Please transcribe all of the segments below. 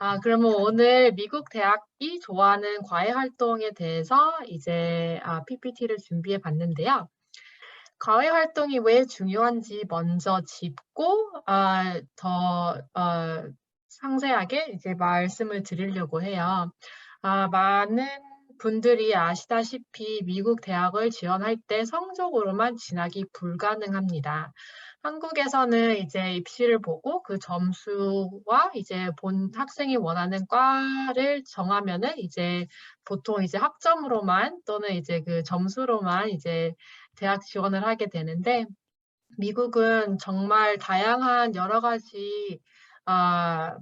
아, 그러면 오늘 미국 대학이 좋아하는 과외 활동에 대해서 이제 아, PPT를 준비해 봤는데요. 과외 활동이 왜 중요한지 먼저 짚고 아, 더 어, 상세하게 이제 말씀을 드리려고 해요. 아, 많은 분들이 아시다시피 미국 대학을 지원할 때 성적으로만 진학이 불가능합니다. 한국에서는 이제 입시를 보고 그 점수와 이제 본 학생이 원하는 과를 정하면은 이제 보통 이제 학점으로만 또는 이제 그 점수로만 이제 대학 지원을 하게 되는데 미국은 정말 다양한 여러 가지 아,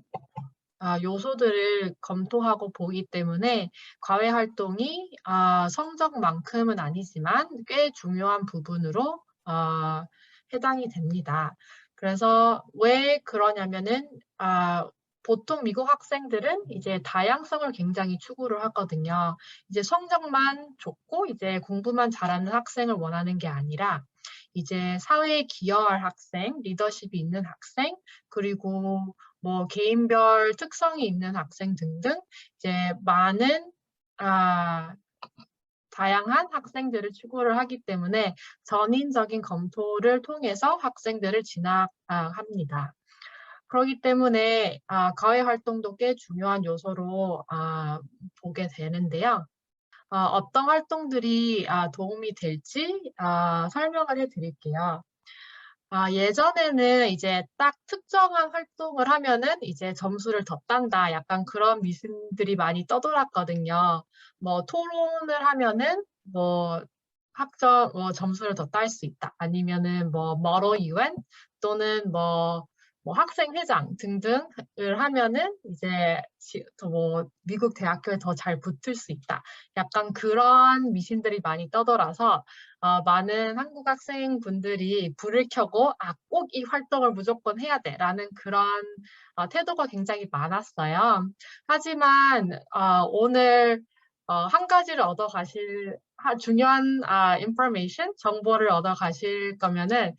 아, 요소들을 검토하고 보기 때문에 과외 활동이 아, 성적만큼은 아니지만 꽤 중요한 부분으로 아, 해당이 됩니다. 그래서 왜 그러냐면은 아, 보통 미국 학생들은 이제 다양성을 굉장히 추구를 하거든요. 이제 성적만 좋고 이제 공부만 잘하는 학생을 원하는 게 아니라 이제 사회에 기여할 학생, 리더십이 있는 학생, 그리고 뭐 개인별 특성이 있는 학생 등등 이제 많은 아, 다양한 학생들을 추구를 하기 때문에 전인적인 검토를 통해서 학생들을 진학합니다. 그렇기 때문에 아, 과외 활동도 꽤 중요한 요소로 아, 보게 되는데요. 어, 어떤 활동들이 아, 도움이 될지 아, 설명을 해드릴게요. 아, 예전에는 이제 딱 특정한 활동을 하면은 이제 점수를 더 딴다. 약간 그런 미신들이 많이 떠돌았거든요. 뭐 토론을 하면은 뭐 학점, 뭐 점수를 더 딸 수 있다. 아니면은 뭐 머러 유엔 또는 뭐, 뭐 학생 회장 등등을 하면은 이제 뭐 미국 대학교에 더 잘 붙을 수 있다. 약간 그런 미신들이 많이 떠돌아서 어, 많은 한국 학생분들이 불을 켜고 아, 꼭 이 활동을 무조건 해야 돼 라는 그런 어, 태도가 굉장히 많았어요. 하지만 어, 오늘 어, 한 가지를 얻어 가실 중요한 아, 인포메이션 정보를 얻어 가실 거면은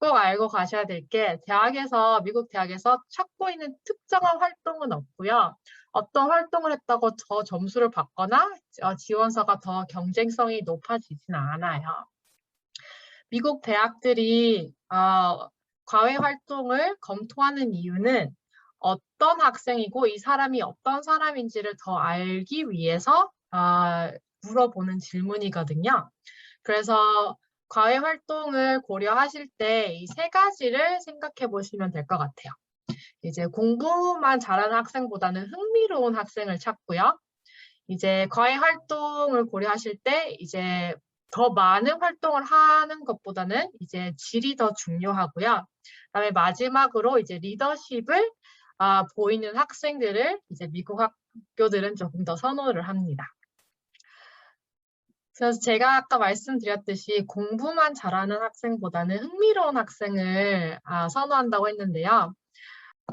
꼭 알고 가셔야 될 게 대학에서 미국 대학에서 찾고 있는 특정한 활동은 없고요. 어떤 활동을 했다고 더 점수를 받거나 어, 지원서가 더 경쟁성이 높아지지는 않아요. 미국 대학들이 어, 과외 활동을 검토하는 이유는 어떤 학생이고 이 사람이 어떤 사람인지를 더 알기 위해서 어, 물어보는 질문이거든요. 그래서 과외 활동을 고려하실 때 이 세 가지를 생각해 보시면 될 것 같아요. 이제 공부만 잘하는 학생보다는 흥미로운 학생을 찾고요. 이제 과외 활동을 고려하실 때 이제 더 많은 활동을 하는 것보다는 이제 질이 더 중요하고요. 그다음에 마지막으로 이제 리더십을 아, 보이는 학생들을 이제 미국 학교들은 조금 더 선호를 합니다. 그래서 제가 아까 말씀드렸듯이 공부만 잘하는 학생보다는 흥미로운 학생을 아, 선호한다고 했는데요.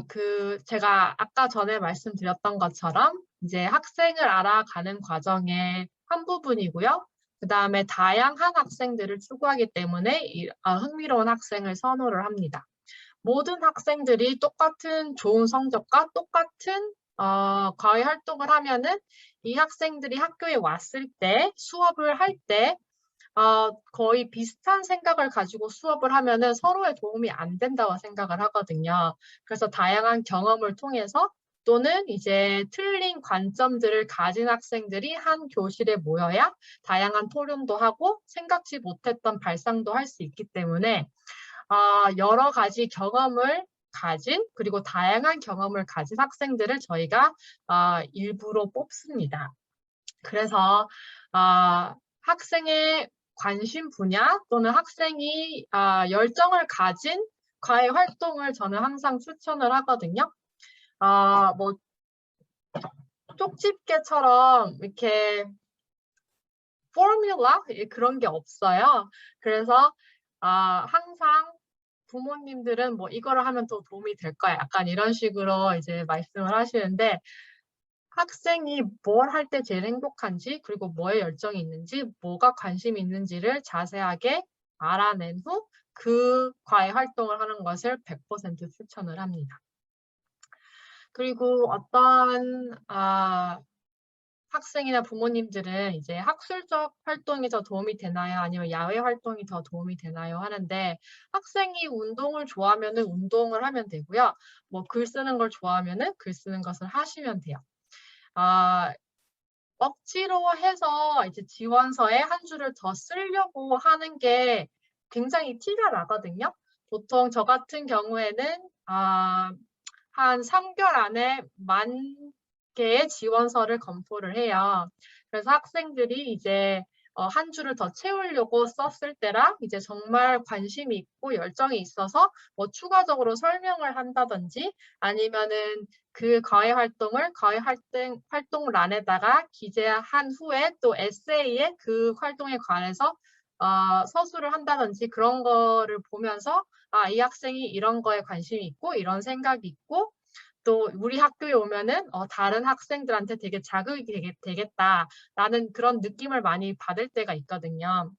그 제가 아까 전에 말씀드렸던 것처럼 이제 학생을 알아가는 과정의 한 부분이고요. 그 다음에 다양한 학생들을 추구하기 때문에 이, 아, 흥미로운 학생을 선호를 합니다. 모든 학생들이 똑같은 좋은 성적과 똑같은 어, 과외 활동을 하면은 이 학생들이 학교에 왔을 때 수업을 할 때 어, 거의 비슷한 생각을 가지고 수업을 하면은 서로의 도움이 안 된다고 생각을 하거든요. 그래서 다양한 경험을 통해서 또는 이제 틀린 관점들을 가진 학생들이 한 교실에 모여야 다양한 토론도 하고 생각지 못했던 발상도 할 수 있기 때문에 어, 여러 가지 경험을 가진 그리고 다양한 경험을 가진 학생들을 저희가 어, 일부러 뽑습니다. 그래서 어, 학생의 관심 분야 또는 학생이 어, 열정을 가진 과외 활동을 저는 항상 추천을 하거든요. 어, 뭐 쪽집게처럼 이렇게 포뮬라 그런 게 없어요. 그래서 아, 항상 부모님들은 뭐 이거를 하면 더 도움이 될 거야. 약간 이런 식으로 이제 말씀을 하시는데 학생이 뭘 할 때 제일 행복한지 그리고 뭐에 열정이 있는지 뭐가 관심이 있는지를 자세하게 알아낸 후 그 과외 활동을 하는 것을 100% 추천을 합니다. 그리고 어떤 아 학생이나 부모님들은 이제 학술적 활동이 더 도움이 되나요? 아니면 야외 활동이 더 도움이 되나요? 하는데 학생이 운동을 좋아하면은 운동을 하면 되고요. 뭐 글 쓰는 걸 좋아하면은 글 쓰는 것을 하시면 돼요. 아 억지로 해서 이제 지원서에 한 줄을 더 쓰려고 하는 게 굉장히 티가 나거든요. 보통 저 같은 경우에는 아 한 3개월 안에 만 개의 지원서를 검토를 해요. 그래서 학생들이 이제 어 한 줄을 더 채우려고 썼을 때랑 이제 정말 관심이 있고 열정이 있어서 뭐 추가적으로 설명을 한다든지 아니면은 그 과외 활동을 과외 활동 활동란에다가 기재한 후에 또 에세이에 그 활동에 관해서 어 서술을 한다든지 그런 거를 보면서 '아 이 학생이 이런 거에 관심이 있고 이런 생각이 있고 또 우리 학교에 오면은 어 다른 학생들한테 되게 자극이 되겠 되겠다.'라는 그런 느낌을 많이 받을 때가 있거든요.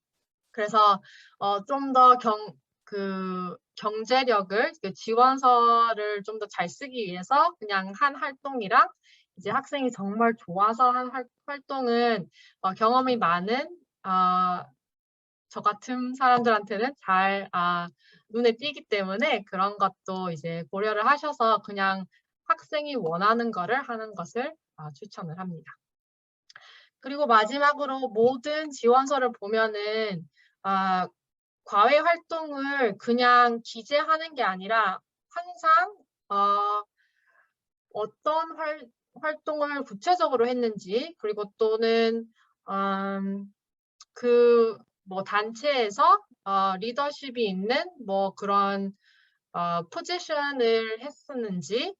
그래서 어 좀더경 그 경제력을 그 지원서를 좀 더 잘 쓰기 위해서 그냥 한 활동이랑 이제 학생이 정말 좋아서 한활 활동은 어 경험이 많은 아저 같은 사람들한테는 잘 아 눈에 띄기 때문에 그런 것도 이제 고려를 하셔서 그냥 학생이 원하는 거를 하는 것을 아 추천을 합니다. 그리고 마지막으로 모든 지원서를 보면은 아 과외 활동을 그냥 기재하는 게 아니라 항상 어 어떤 활 활동을 구체적으로 했는지 그리고 또는 음 그뭐 단체에서 어 리더십이 있는 뭐 그런 어 포지션을 했었는지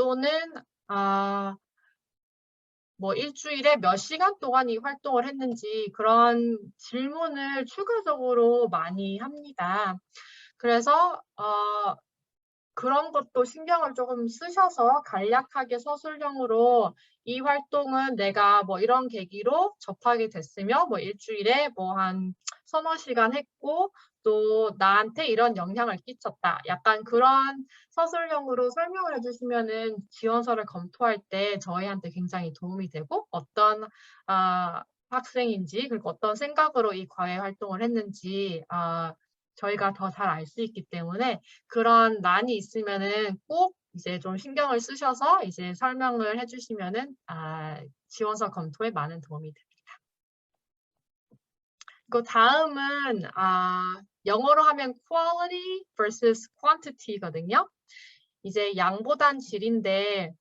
또는 아 뭐 일 주일에 몇 시간 동안 이 활동을 했는지 그런 질문을 추가적으로 많이 합니다. 그래서 어 그런 것도 신경을 조금 쓰셔서 간략하게 서술형으로 이 활동은 내가 뭐 이런 계기로 접하게 됐으며 뭐 일 주일에 뭐 한 서너 시간 했고 또 나한테 이런 영향을 끼쳤다. 약간 그런 서술형으로 설명을 해 주시면은 지원서를 검토할 때 저희한테 굉장히 도움이 되고 어떤 아 학생인지 그리고 어떤 생각으로 이 과외 활동을 했는지 아 저희가 더 잘 알 수 있기 때문에 그런 난이 있으면은 꼭 이제 좀 신경을 쓰셔서 이제 설명을 해 주시면은 아 지원서 검토에 많은 도움이 됩니다. 그 다음은 아 영어로 하면 quality versus quantity거든요. 이제 양보단 질인데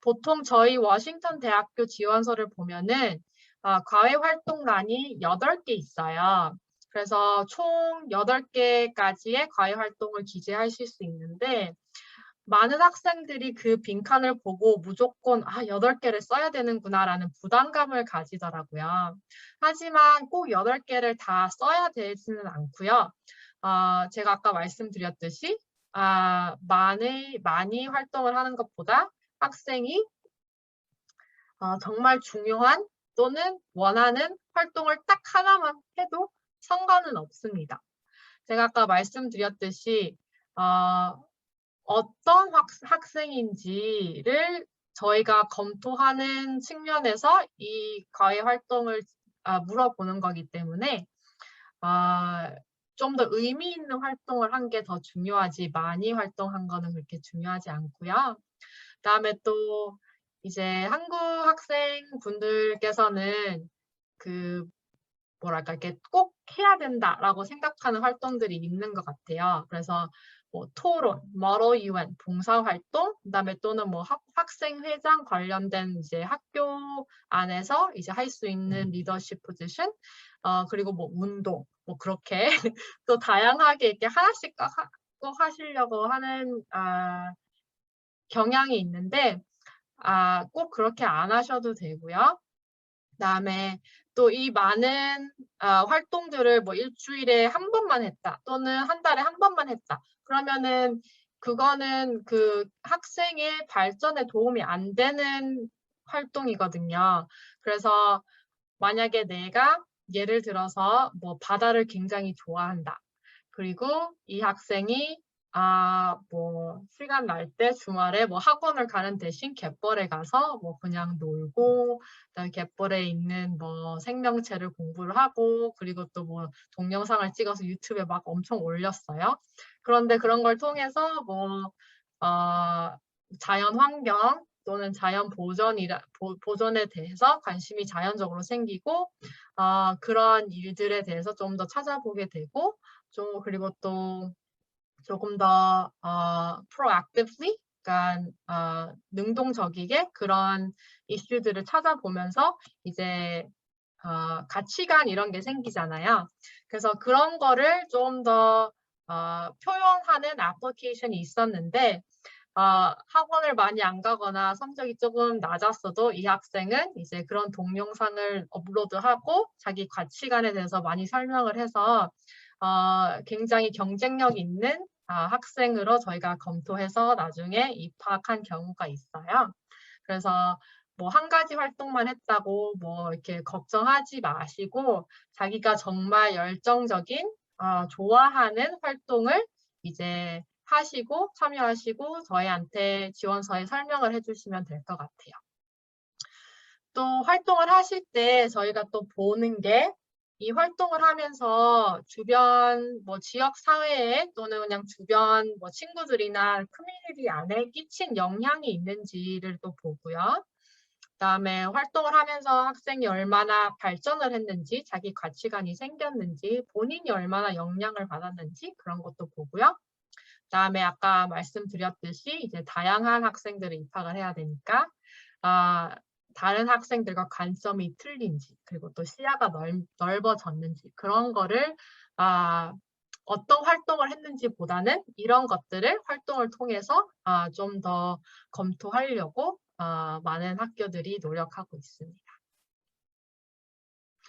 보통 저희 워싱턴 대학교 지원서를 보면은 아 과외 활동란이 8개 있어요. 그래서 총 8개까지의 과외 활동을 기재하실 수 있는데 많은 학생들이 그 빈칸을 보고 무조건 '아 8개를 써야 되는구나.'라는 부담감을 가지더라고요. 하지만 꼭 8개를 다 써야 되지는 않고요. 어 제가 아까 말씀드렸듯이 아 많이 많이 활동을 하는 것보다 학생이 어 정말 중요한 또는 원하는 활동을 딱 하나만 해도 상관은 없습니다. 제가 아까 말씀드렸듯이 어 어떤 학 학생인지를 저희가 검토하는 측면에서 이 과외 활동을 아 물어보는 거기 때문에 아 좀 더 의미 있는 활동을 한 게 더 중요하지 많이 활동한 거는 그렇게 중요하지 않고요. 그다음에 또 이제 한국 학생 분들께서는 그 뭐랄까 이렇게 '꼭 해야 된다.'라고 생각하는 활동들이 있는 것 같아요. 그래서 뭐 토론, model UN, 봉사활동, 그다음에 또는 뭐학 학생회장 관련된 이제 학교 안에서 이제 할 수 있는 리더십 포지션 어 그리고 뭐 운동 뭐 그렇게 또 다양하게 이렇게 하나씩 꼭하 하시려고 하는 아 경향이 있는데 아 꼭 그렇게 안 하셔도 되고요. 그다음에 또 이 많은 아 활동들을 뭐 일 주일에 한 번만 했다 또는 한 달에 한 번만 했다. 그러면은 그거는 그 학생의 발전에 도움이 안 되는 활동이거든요. 그래서 만약에 내가 예를 들어서 뭐 바다를 굉장히 좋아한다. 그리고 이 학생이 아, 뭐, 시간 날 때 주말에 뭐 학원을 가는 대신 갯벌에 가서 뭐 그냥 놀고, 그다음에 갯벌에 있는 뭐 생명체를 공부를 하고, 그리고 또 뭐 동영상을 찍어서 유튜브에 막 엄청 올렸어요. 그런데 그런 걸 통해서 뭐, 어, 자연 환경 또는 자연 보전이라, 보, 보전에 대해서 관심이 자연적으로 생기고, 어, 그런 일들에 대해서 좀 더 찾아보게 되고, 좀, 그리고 또 조금 더 어, proactively, 그러니까 어, 능동적이게 그런 이슈들을 찾아보면서 이제 어, 가치관 이런 게 생기잖아요. 그래서 그런 거를 좀더 어, 표현하는 애플리케이션이 있었는데 어, 학원을 많이 안 가거나 성적이 조금 낮았어도 이 학생은 이제 그런 동영상을 업로드하고 자기 가치관에 대해서 많이 설명을 해서 어, 굉장히 경쟁력 있는 아, 학생으로 저희가 검토해서 나중에 입학한 경우가 있어요. 그래서 뭐 한 가지 활동만 했다고 뭐 이렇게 걱정하지 마시고 자기가 정말 열정적인 어, 좋아하는 활동을 이제 하시고 참여하시고 저희한테 지원서에 설명을 해주시면 될 것 같아요. 또 활동을 하실 때 저희가 또 보는 게 이 활동을 하면서 주변 뭐 지역 사회에 또는 그냥 주변 뭐 친구들이나 커뮤니티 안에 끼친 영향이 있는지를 또 보고요. 그다음에 활동을 하면서 학생이 얼마나 발전을 했는지, 자기 가치관이 생겼는지, 본인이 얼마나 영향을 받았는지 그런 것도 보고요. 그다음에 아까 말씀드렸듯이 이제 다양한 학생들을 입학을 해야 되니까 아, 다른 학생들과 관점이 틀린지 그리고 또 시야가 넓, 넓어졌는지 그런 거를 아, 어떤 활동을 했는지보다는 이런 것들을 활동을 통해서 아, 좀 더 검토하려고 아, 많은 학교들이 노력하고 있습니다.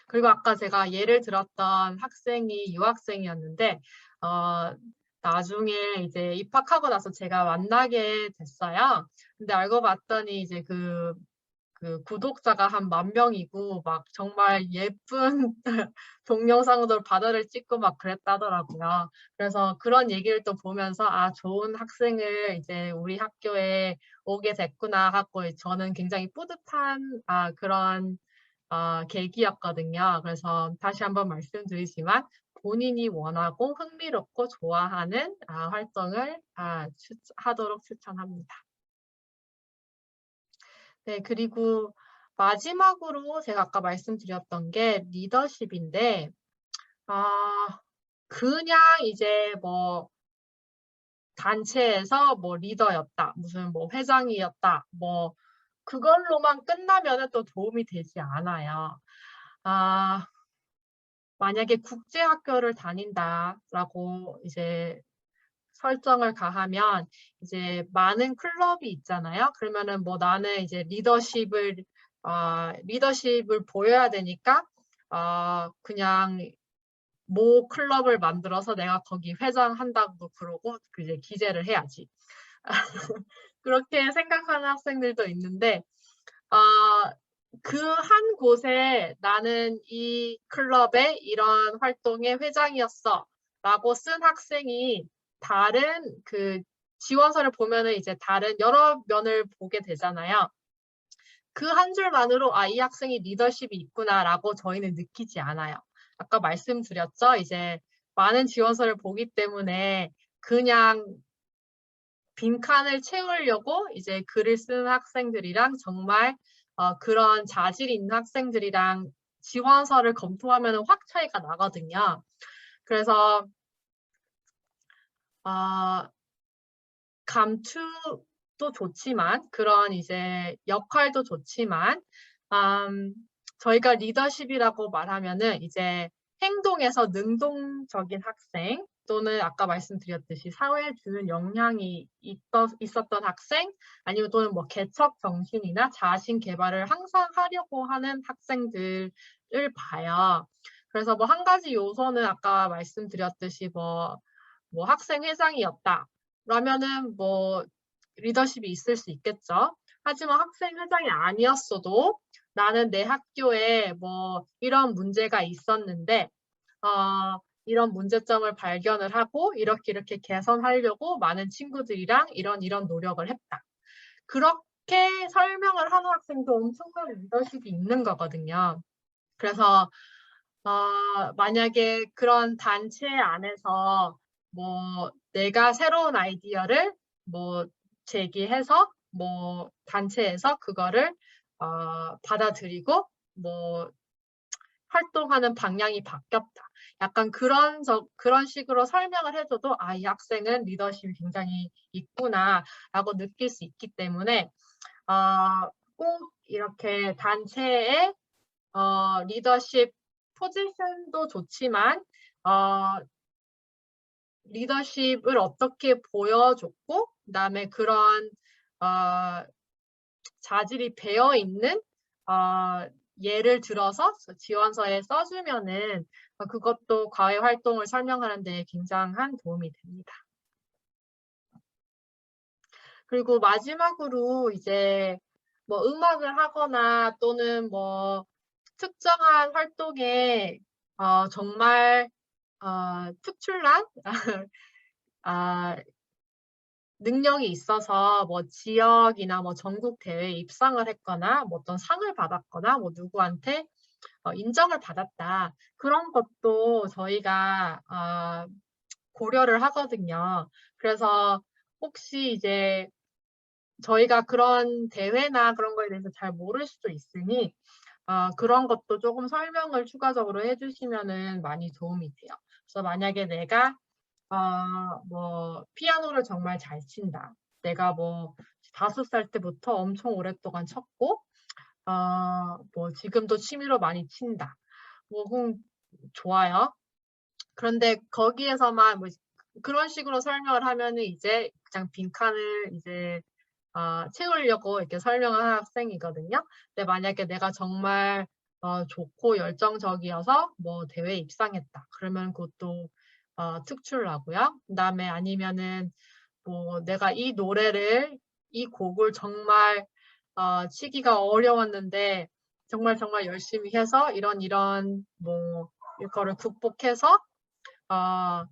그리고 아까 제가 예를 들었던 학생이 유학생이었는데 어, 나중에 이제 입학하고 나서 제가 만나게 됐어요. 근데 알고 봤더니 이제 그, 그 구독자가 한 만 명이고 막 정말 예쁜 동영상으로 바다를 찍고 막 그랬다더라고요. 그래서 그런 얘기를 또 보면서 아 좋은 학생을 이제 우리 학교에 오게 됐구나 하고 저는 굉장히 뿌듯한 아 그런 어, 계기였거든요. 그래서 다시 한번 말씀드리지만 본인이 원하고 흥미롭고 좋아하는 아, 활동을 아, 추, 하도록 추천합니다. 네, 그리고 마지막으로 제가 아까 말씀드렸던 게 리더십인데 아, 그냥 이제 뭐 단체에서 뭐 리더였다, 무슨 뭐 회장이었다, 뭐 그걸로만 끝나면 또 도움이 되지 않아요. 아, 만약에 국제학교를 다닌다라고 이제 설정을 가하면 이제 많은 클럽이 있잖아요. 그러면은 뭐 나는 이제 리더십을 어, 리더십을 보여야 되니까 어, 그냥 모 클럽을 만들어서 내가 거기 회장한다고 그러고 이제 기재를 해야지. 그렇게 생각하는 학생들도 있는데 어, 그한 곳에 나는 이 클럽의 이런 활동의 회장이었어 라고 쓴 학생이 다른 그 지원서를 보면은 이제 다른 여러 면을 보게 되잖아요. 그 한 줄만으로 아, 이 학생이 리더십이 있구나 라고 저희는 느끼지 않아요. 아까 말씀드렸죠. 이제 많은 지원서를 보기 때문에 그냥 빈칸을 채우려고 이제 글을 쓰는 학생들이랑 정말 어, 그런 자질 있는 학생들이랑 지원서를 검토하면 확 차이가 나거든요. 그래서 어, 감투도 좋지만 그런 이제 역할도 좋지만 음, 저희가 리더십이라고 말하면은 이제 행동에서 능동적인 학생 또는 아까 말씀드렸듯이 사회에 주는 영향이 있었, 있었던 학생 아니면 또는 뭐 개척 정신이나 자신 개발을 항상 하려고 하는 학생들을 봐요. 그래서 뭐 한 가지 요소는 아까 말씀드렸듯이 뭐, 뭐 학생 회장이었다. 라면은 뭐 리더십이 있을 수 있겠죠. 하지만 학생 회장이 아니었어도 나는 내 학교에 뭐 이런 문제가 있었는데 어, 이런 문제점을 발견을 하고 이렇게 이렇게 개선하려고 많은 친구들이랑 이런 이런 노력을 했다. 그렇게 설명을 하는 학생도 엄청난 리더십이 있는 거거든요. 그래서 어, 만약에 그런 단체 안에서 뭐 내가 새로운 아이디어를 뭐 제기해서 뭐 단체에서 그거를 어, 받아들이고 뭐 활동하는 방향이 바뀌었다. 약간 그런 저, 그런 식으로 설명을 해줘도 아, 이 학생은 리더십이 굉장히 있구나라고 느낄 수 있기 때문에 어, 꼭 이렇게 단체의 어, 리더십 포지션도 좋지만 어, 리더십을 어떻게 보여줬고 그다음에 그런 어, 자질이 배어 있는 어, 예를 들어서 지원서에 써주면은 어, 그것도 과외 활동을 설명하는 데 굉장한 도움이 됩니다. 그리고 마지막으로 이제 뭐 음악을 하거나 또는 뭐 특정한 활동에 어, 정말 어, 특출난 아, 능력이 있어서 뭐 지역이나 뭐 전국 대회에 입상을 했거나 뭐 어떤 상을 받았거나 뭐 누구한테 어, 인정을 받았다. 그런 것도 저희가 어, 고려를 하거든요. 그래서 혹시 이제 저희가 그런 대회나 그런 거에 대해서 잘 모를 수도 있으니 어, 그런 것도 조금 설명을 추가적으로 해주시면은 많이 도움이 돼요. 그래서 만약에 내가 어, 뭐 피아노를 정말 잘 친다. 내가 뭐 다섯 살 때부터 엄청 오랫동안 쳤고 어, 뭐 지금도 취미로 많이 친다. 뭐 그럼 좋아요. 그런데 거기에서만 뭐 그런 식으로 설명을 하면은 이제 그냥 빈칸을 이제 어, 채우려고 이렇게 설명을 하는 학생이거든요. 근데 만약에 내가 정말 어, 좋고 열정적이어서 뭐 대회에 입상했다. 그러면 그것도 어, 특출나고요. 그다음에 아니면은 뭐 내가 이 노래를 이 곡을 정말 어, 치기가 어려웠는데 정말 정말 열심히 해서 이런 이런 뭐 이거를 극복해서 어,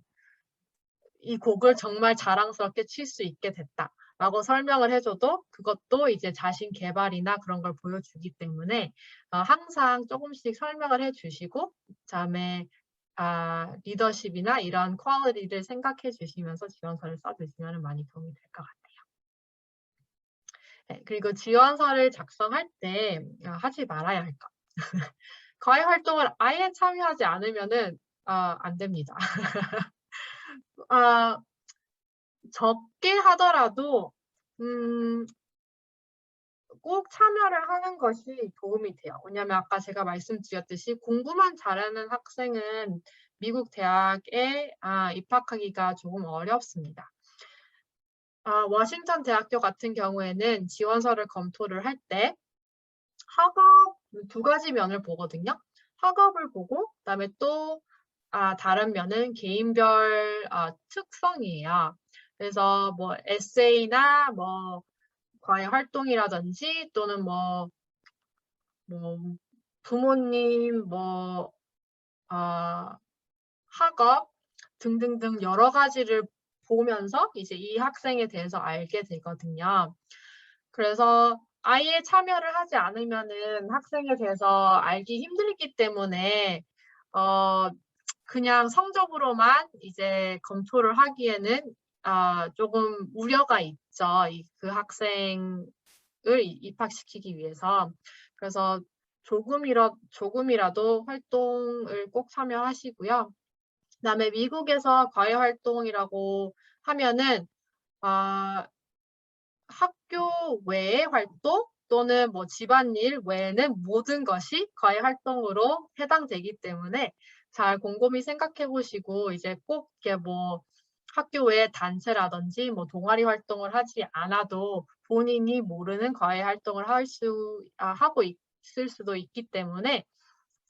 이 곡을 정말 자랑스럽게 칠 수 있게 됐다. 라고 설명을 해줘도 그것도 이제 자신 개발이나 그런 걸 보여주기 때문에 어, 항상 조금씩 설명을 해주시고 그다음에 아, 리더십이나 이런 퀄리티를 생각해 주시면서 지원서를 써주시면 많이 도움이 될 것 같아요. 네, 그리고 지원서를 작성할 때 아, 하지 말아야 할 것. 과외 활동을 아예 참여하지 않으면은 아, 안 됩니다. 아, 적게 하더라도 음, 꼭 참여를 하는 것이 도움이 돼요. 왜냐하면 아까 제가 말씀드렸듯이 공부만 잘하는 학생은 미국 대학에 아, 입학하기가 조금 어렵습니다. 아, 워싱턴 대학교 같은 경우에는 지원서를 검토를 할 때 학업 두 가지 면을 보거든요. 학업을 보고 그다음에 또 아, 다른 면은 개인별 아, 특성이에요. 그래서 뭐 에세이나 뭐 과외 활동이라든지 또는 뭐, 뭐 부모님 뭐 아, 학업 등등등 여러 가지를 보면서 이제 이 학생에 대해서 알게 되거든요. 그래서 아예 참여를 하지 않으면은 학생에 대해서 알기 힘들기 때문에 어 그냥 성적으로만 이제 검토를 하기에는 아, 조금 우려가 있죠. 그 학생을 입학시키기 위해서. 그래서 조금이라, 조금이라도 활동을 꼭 참여하시고요. 그 다음에 미국에서 과외 활동이라고 하면은 아, 학교 외의 활동 또는 뭐 집안일 외에는 모든 것이 과외 활동으로 해당되기 때문에 잘 곰곰이 생각해 보시고 이제 꼭 이렇게 뭐 학교 외 단체라든지 뭐 동아리 활동을 하지 않아도 본인이 모르는 과외 활동을 할 수, 아, 하고 있을 수도 있기 때문에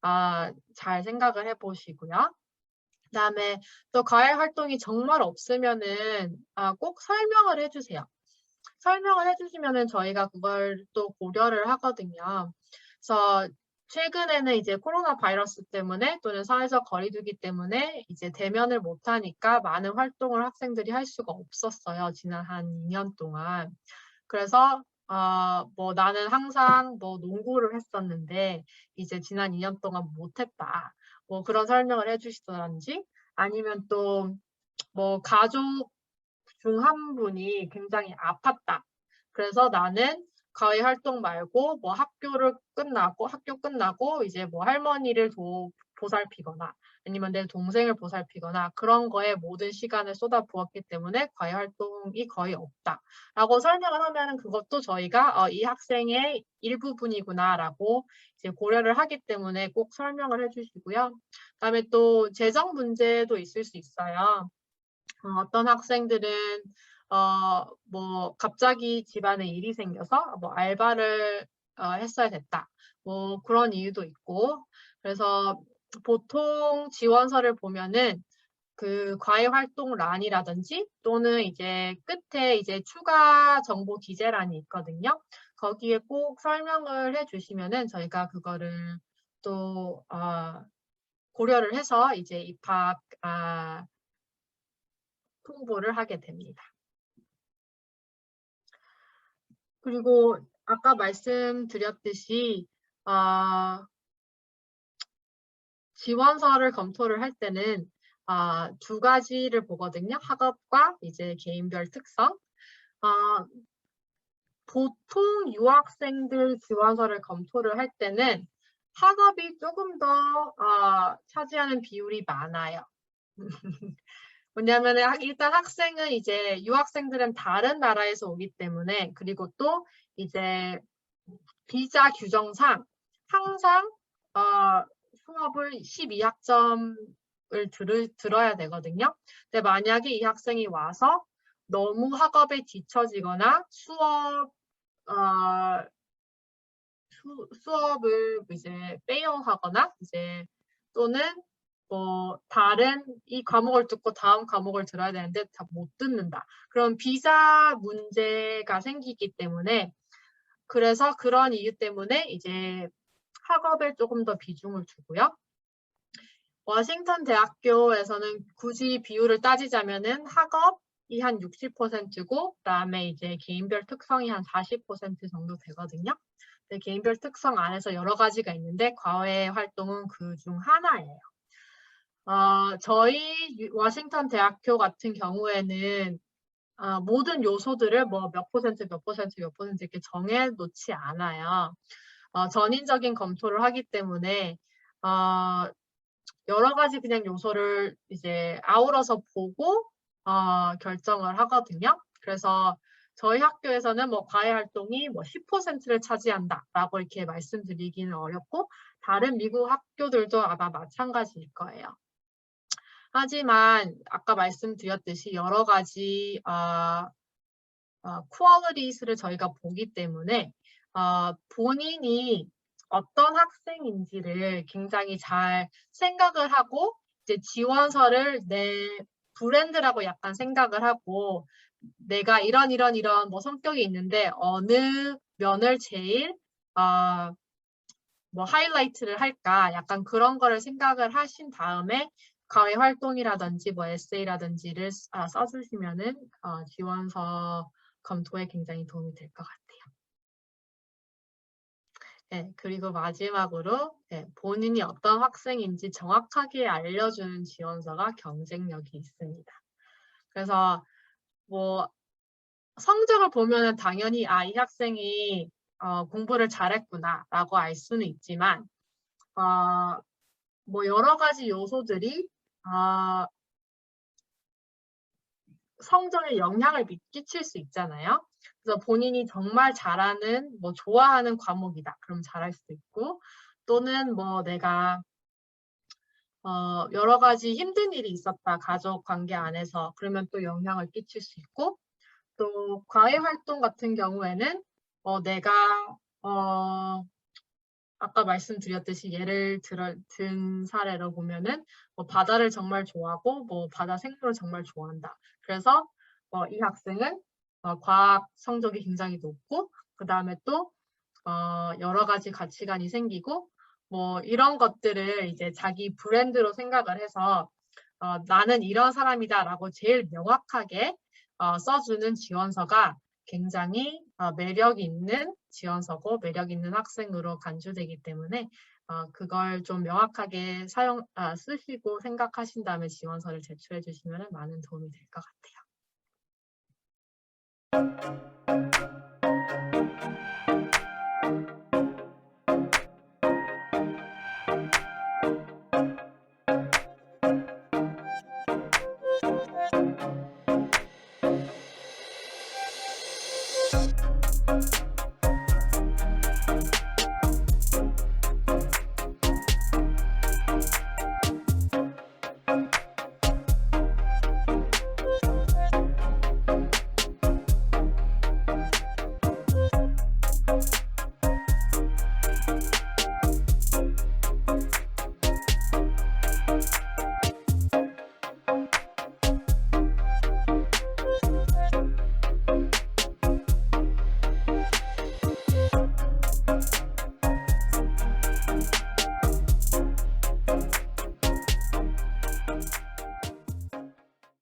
아, 잘 생각을 해 보시고요. 그다음에 또 과외 활동이 정말 없으면은 아, 꼭 설명을 해주세요. 설명을 해주시면은 저희가 그걸 또 고려를 하거든요. 그래서 최근에는 이제 코로나 바이러스 때문에 또는 사회적 거리두기 때문에 이제 대면을 못 하니까 많은 활동을 학생들이 할 수가 없었어요. 지난 한 2년 동안. 그래서 어, 뭐 나는 항상 뭐 농구를 했었는데 이제 지난 2년 동안 못했다. 뭐 그런 설명을 해주시더란지 아니면 또 뭐 가족 중 한 분이 굉장히 아팠다. 그래서 나는 과외 활동 말고 뭐 학교를 끝나고 학교 끝나고 이제 뭐 할머니를 도, 보살피거나 아니면 내 동생을 보살피거나 그런 거에 모든 시간을 쏟아 부었기 때문에 과외 활동이 거의 없다라고 설명을 하면은 그것도 저희가 어, 이 학생의 일부분이구나라고 이제 고려를 하기 때문에 꼭 설명을 해주시고요. 그다음에 또 재정 문제도 있을 수 있어요. 어, 어떤 학생들은 어, 뭐 갑자기 집안에 일이 생겨서 뭐 알바를 어, 했어야 됐다. 뭐 그런 이유도 있고 그래서 보통 지원서를 보면은 그 과외 활동 란이라든지 또는 이제 끝에 이제 추가 정보 기재란이 있거든요. 거기에 꼭 설명을 해 주시면은 저희가 그거를 또 어, 고려를 해서 이제 입학 아, 홍보를 하게 됩니다. 그리고 아까 말씀드렸듯이 어, 지원서를 검토를 할 때는 어, 두 가지를 보거든요. 학업과 이제 개인별 특성. 어, 보통 유학생들 지원서를 검토를 할 때는 학업이 조금 더 어, 차지하는 비율이 많아요. 왜냐하면 일단 학생은 이제 유학생들은 다른 나라에서 오기 때문에 그리고 또 이제 비자 규정상 항상 어, 수업을 12학점을 들, 들어야 되거든요. 근데 만약에 이 학생이 와서 너무 학업에 뒤처지거나 수업 어, 수, 수업을 이제 빼어하거나 이제 또는 뭐 다른 이 과목을 듣고 다음 과목을 들어야 되는데 다 못 듣는다. 그럼 비자 문제가 생기기 때문에 그래서 그런 이유 때문에 이제 학업에 조금 더 비중을 주고요. 워싱턴 대학교에서는 굳이 비율을 따지자면은 학업이 한 60%고 그다음에 이제 개인별 특성이 한 40% 정도 되거든요. 개인별 특성 안에서 여러 가지가 있는데 과외 활동은 그 중 하나예요. 어, 저희 워싱턴 대학교 같은 경우에는 어, 모든 요소들을 뭐 몇 퍼센트, 몇 퍼센트, 몇 퍼센트 이렇게 정해 놓지 않아요. 어, 전인적인 검토를 하기 때문에 어, 여러 가지 그냥 요소를 이제 아우러서 보고 어, 결정을 하거든요. 그래서 저희 학교에서는 뭐 과외 활동이 뭐 10%를 차지한다라고 이렇게 말씀드리기는 어렵고 다른 미국 학교들도 아마 마찬가지일 거예요. 하지만 아까 말씀드렸듯이 여러 가지 어, 어, 퀄리티스를 저희가 보기 때문에 어, 본인이 어떤 학생인지를 굉장히 잘 생각을 하고 이제 지원서를 내 브랜드라고 약간 생각을 하고 내가 이런 이런 이런 뭐 성격이 있는데 어느 면을 제일 어, 뭐 하이라이트를 할까? 약간 그런 거를 생각을 하신 다음에 과외 활동이라든지 뭐 에세이라든지를 아, 써주시면은 어, 지원서 검토에 굉장히 도움이 될 것 같아요. 네, 그리고 마지막으로 네, 본인이 어떤 학생인지 정확하게 알려주는 지원서가 경쟁력이 있습니다. 그래서 뭐 성적을 보면 당연히 아, 이 학생이 어, 공부를 잘했구나 라고 알 수는 있지만 어, 뭐 여러 가지 요소들이 아, 성적에 영향을 끼칠 수 있잖아요. 그래서 본인이 정말 잘하는, 뭐 좋아하는 과목이다. 그럼 잘할 수도 있고, 또는 뭐 내가 어, 여러 가지 힘든 일이 있었다. 가족 관계 안에서. 그러면 또 영향을 끼칠 수 있고, 또 과외 활동 같은 경우에는 어, 내가 어, 아까 말씀드렸듯이 예를 들어 든 사례로 보면은 뭐 바다를 정말 좋아하고 뭐 바다 생물을 정말 좋아한다. 그래서 어, 이 학생은 어, 과학 성적이 굉장히 높고 그 다음에 또 어, 여러 가지 가치관이 생기고 뭐 이런 것들을 이제 자기 브랜드로 생각을 해서 어, 나는 이런 사람이다라고 제일 명확하게 어, 써주는 지원서가 굉장히 어, 매력 있는 지원서고 매력 있는 학생으로 간주되기 때문에 어, 그걸 좀 명확하게 사용 아, 쓰시고 생각하신 다음에 지원서를 제출해 주시면 많은 도움이 될 것 같아요.